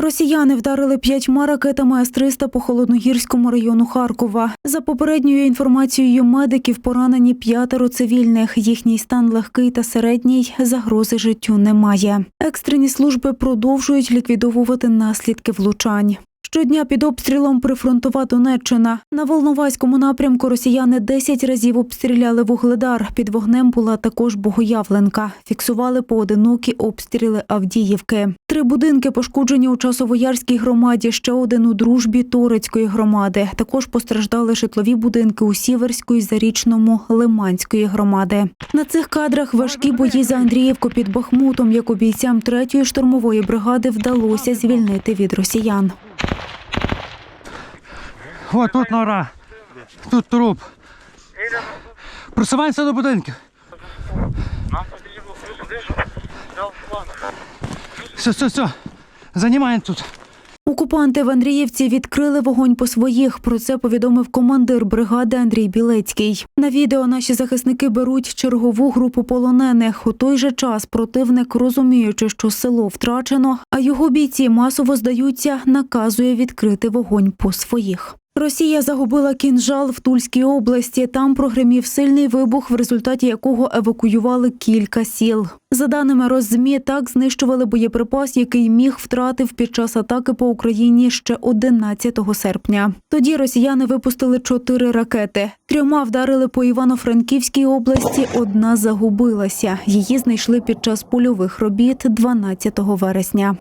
Росіяни вдарили п'ятьма ракетами С-300 по холодногірському району Харкова. За попередньою інформацією медиків, поранені п'ятеро цивільних. Їхній стан легкий та середній. Загрози життю немає. Екстрені служби продовжують ліквідовувати наслідки влучань. Щодня під обстрілом прифронтова Донеччина. На Волноваському напрямку росіяни 10 разів обстріляли вугледар. Під вогнем була також Богоявленка. Фіксували поодинокі обстріли Авдіївки. Три будинки пошкоджені у Часовоярській громаді, ще один у дружбі Торецької громади. Також постраждали житлові будинки у Сіверської, Зарічному, Лиманської громади. На цих кадрах важкі бої за Андріївку під Бахмутом, яку бійцям третьої штурмової бригади вдалося звільнити від росіян. О, тут нора. Тут труп. Просуваємося до будинків. Все, все, все. Займаємо тут. Окупанти в Андріївці відкрили вогонь по своїх. Про це повідомив командир бригади Андрій Білецький. На відео наші захисники беруть чергову групу полонених. У той же час противник, розуміючи, що село втрачено, а його бійці масово здаються, наказує відкрити вогонь по своїх. Росія загубила кінжал в Тульській області. Там прогремів сильний вибух, в результаті якого евакуювали кілька сіл. За даними Роззмі, так знищували боєприпас, який міг втратив під час атаки по Україні ще 11 серпня. Тоді росіяни випустили чотири ракети. Трьома вдарили по Івано-Франківській області. Одна загубилася. Її знайшли під час польових робіт 12 вересня.